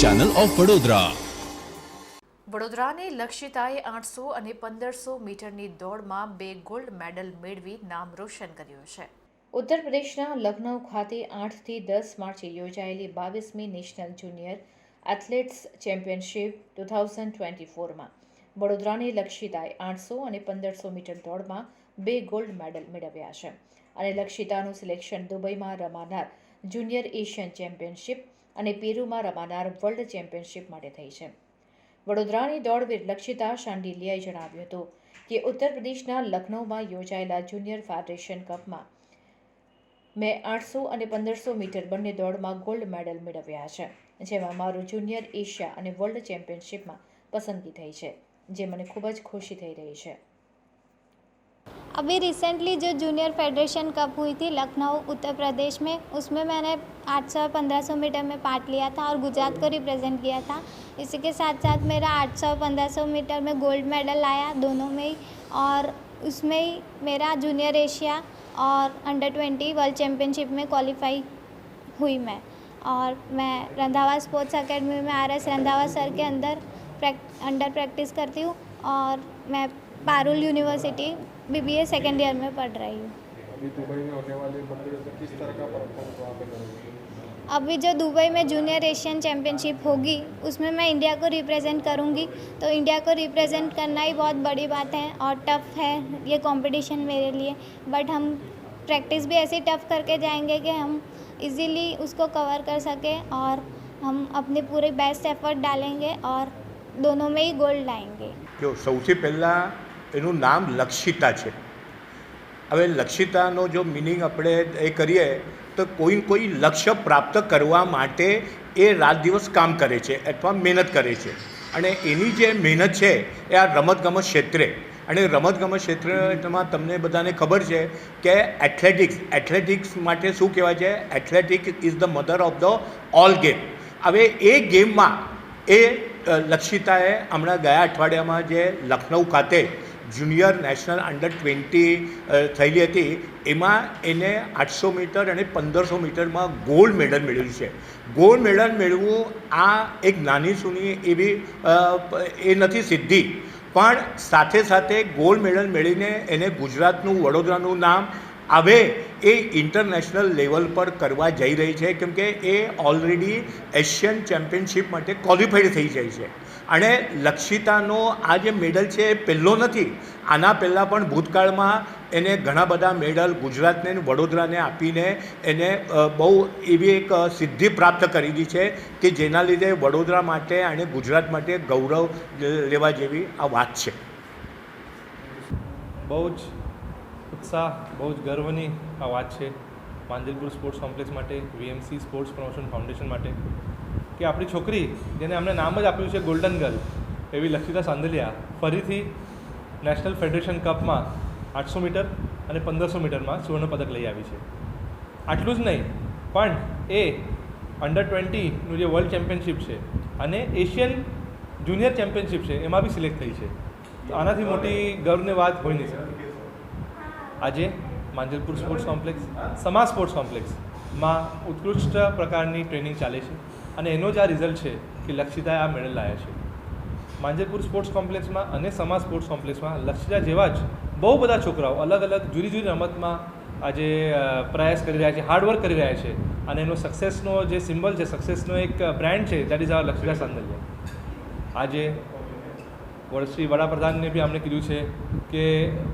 Channel of Vadodara વડોદરાની લક્ષિતાએ આઠસો અને પંદરસો મીટરની દોડમાં બે ગોલ્ડ મેડલ મેળવી નામ રોશન કર્યું છે. ઉત્તર પ્રદેશના લખનૌ ખાતે આઠથી દસ માર્ચે યોજાયેલી બાવીસમી national junior athletes championship two thousand twenty ફોરમાં. વડોદરાની લક્ષિતાએ આઠસો અને પંદરસો મીટર દોડમાં બે ગોલ્ડ મેડલ મેળવ્યા છે. અને લક્ષિતાનું સિલેક્શન દુબઈમાં રમાનાર જુનિયર એશિયન ચેમ્પિયનશિપ અને પેરુમાં રમાનાર વર્લ્ડ ચેમ્પિયનશિપ માટે થઈ છે. વડોદરાની દોડવીર લક્ષિતા શાંડિલિયાએ જણાવ્યું હતું કે ઉત્તર પ્રદેશના લખનૌમાં યોજાયેલા જુનિયર ફેડરેશન કપમાં મેં આઠસો અને પંદરસો મીટર બંને દોડમાં ગોલ્ડ મેડલ મેળવ્યા છે, જેમાં મારું જુનિયર એશિયા અને વર્લ્ડ ચેમ્પિયનશિપમાં પસંદગી થઈ છે, જે મને ખૂબ જ ખુશી થઈ રહી છે. अभी रिसेंटली जो जूनियर फेडरेशन कप हुई थी लखनऊ, उत्तर प्रदेश में, उसमें मैंने 800 और 1500 मीटर में पार्ट लिया था और गुजरात को रिप्रेजेंट किया था। इसी के साथ साथ मेरा 800 1500 मीटर में गोल्ड मेडल आया दोनों में ही और उसमें ही मेरा जूनियर एशिया और अंडर 20 वर्ल्ड चैम्पियनशिप में क्वालिफाई हुई मैं और मैं रंधावा स्पोर्ट्स अकेडमी में आर एस रंधावा सर के अंदर प्रैक्ट अंडर प्रैक्टिस करती हूँ और मैं Parul university BBA second year में पढ़ रही हूँ। अभी जो दुबई में जूनियर एशियन चैम्पियनशिप होगी उसमें मैं इंडिया को रिप्रेजेंट करूँगी। तो इंडिया को रिप्रेजेंट करना ही बहुत बड़ी बात है और टफ़ है ये कंपटीशन मेरे लिए। बट हम प्रैक्टिस भी ऐसी टफ़ करके जाएँगे कि हम इजीली उसको कवर कर सकें और हम अपने पूरे बेस्ट एफर्ट डालेंगे और दोनों में ही गोल्ड लाएँगे। जो सबसे पहला એનું નામ લક્ષિતા છે. હવે લક્ષિતાનો જો મિનિંગ આપણે એ કરીએ, તો કોઈ કોઈ લક્ષ્ય પ્રાપ્ત કરવા માટે એ રાત દિવસ કામ કરે છે અથવા મહેનત કરે છે. અને એની જે મહેનત છે, એ આ રમતગમત ક્ષેત્રે. અને રમતગમત ક્ષેત્રમાં તમને બધાને ખબર છે કે એથ્લેટિક્સ એથ્લેટિક્સ માટે શું કહેવાય છે? Athletic is the mother of the all game હવે એ ગેમમાં એ લક્ષિતાએ હમણાં ગયા અઠવાડિયામાં જે લખનઉ ખાતે જુનિયર નેશનલ અંડર ટ્વેન્ટી થયેલી હતી. એમાં એને આઠસો મીટર અને પંદરસો મીટરમાં ગોલ્ડ મેડલ મેળવ્યું છે. ગોલ્ડ મેડલ મેળવવું આ એક નાની સૂની એવી એ નથી સિદ્ધિ. પણ સાથે સાથે ગોલ્ડ મેડલ મેળવીને એને ગુજરાતનું વડોદરાનું નામ હવે એ ઇન્ટરનેશનલ લેવલ પર કરવા જઈ રહી છે. કેમ કે એ ઓલરેડી એશિયન ચેમ્પિયનશિપ માટે ક્વોલિફાઈડ થઈ જાય છે. અને લક્ષિતાનો આ જે મેડલ છે એ પહેલો નથી. આના પહેલાં પણ ભૂતકાળમાં એને ઘણા બધા મેડલ ગુજરાતને વડોદરાને આપીને એને બહુ એવી એક સિદ્ધિ પ્રાપ્ત કરેલી છે કે જેના લીધે વડોદરા માટે અને ગુજરાત માટે ગૌરવ લેવા જેવી આ વાત છે. બહુ જ ઉત્સાહ, બહુ જ ગર્વની આ વાત છે. માંજલપુર સ્પોર્ટ્સ કોમ્પ્લેક્સ માટે, વીએમસી સ્પોર્ટ્સ પ્રમોશન ફાઉન્ડેશન માટે. કે આપણી છોકરી, જેને અમને નામ જ આપ્યું છે ગોલ્ડન ગર્લ એવી લક્ષિતા સાંદલિયા ફરીથી નેશનલ ફેડરેશન કપમાં આઠસો મીટર અને પંદરસો મીટરમાં સુવર્ણપદક લઈ આવી છે. આટલું જ નહીં, પણ એ અંડર ટ્વેન્ટીનું જે વર્લ્ડ ચેમ્પિયનશિપ છે અને એશિયન જુનિયર ચેમ્પિયનશિપ છે, એમાં બી સિલેક્ટ થઈ છે. તો આનાથી મોટી ગર્વની વાત હોઈ નહીં શકે આજે Manjalpur sports complex Sama sports કોમ્પ્લેક્સમાં ઉત્કૃષ્ટ પ્રકારની ટ્રેનિંગ ચાલે છે. અને એનો જ આ રિઝલ્ટ છે કે લક્ષિતાએ આ મેડલ લાવ્યા છે. માંજરપુર સ્પોર્ટ્સ કોમ્પ્લેક્સમાં અને સમાજ સ્પોર્ટ્સ કોમ્પ્લેક્સમાં લક્ષિતા જેવા જ બહુ બધા છોકરાઓ અલગ અલગ જુદી જુદી રમતમાં આજે પ્રયાસ કરી રહ્યા છે હાર્ડવર્ક કરી રહ્યા છે. અને એનો સક્સેસનો જે સિમ્બલ છે સક્સેસનો એક બ્રાન્ડ છે દેટ ઇઝ આ લક્ષિતા સાંદલિયા. આજે શ્રી વડાપ્રધાનને બી અમને કીધું છે કે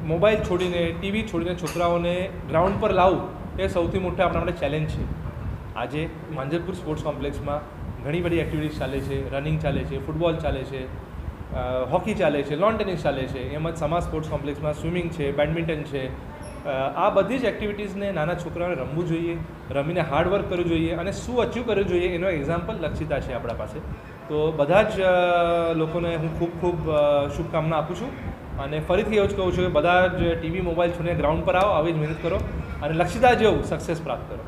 મોબાઈલ છોડીને ટીવી છોડીને છોકરાઓને ગ્રાઉન્ડ પર લાવવું એ સૌથી મોટા આપણા માટે ચેલેન્જ છે. આજે માંજરપુર સ્પોર્ટ્સ કોમ્પ્લેક્સમાં ઘણી બધી એક્ટિવિટીઝ ચાલે છે રનિંગ ચાલે છે ફૂટબોલ ચાલે છે હોકી ચાલે છે લોન ટેનિસ ચાલે છે, એમ જ સમા સ્પોર્ટ્સ કોમ્પ્લેક્સમાં સ્વિમિંગ છે બેડમિન્ટન છે. આ બધી જ એક્ટિવિટીઝને નાના છોકરાઓને રમવું જોઈએ, રમીને હાર્ડવર્ક કરવું જોઈએ અને શું અચીવ કરવું જોઈએ એનો એક્ઝામ્પલ લક્ષિતા છે આપણા પાસે. તો બધા જ લોકોને હું ખૂબ ખૂબ શુભકામના આપું છું અને ફરીથી એવું જ કહું છું કે બધા જ ટીવી મોબાઈલ છોડીને ગ્રાઉન્ડ પર આવો, આવી જ મહેનત કરો અને લક્ષિતા જેવું સક્સેસ પ્રાપ્ત કરો.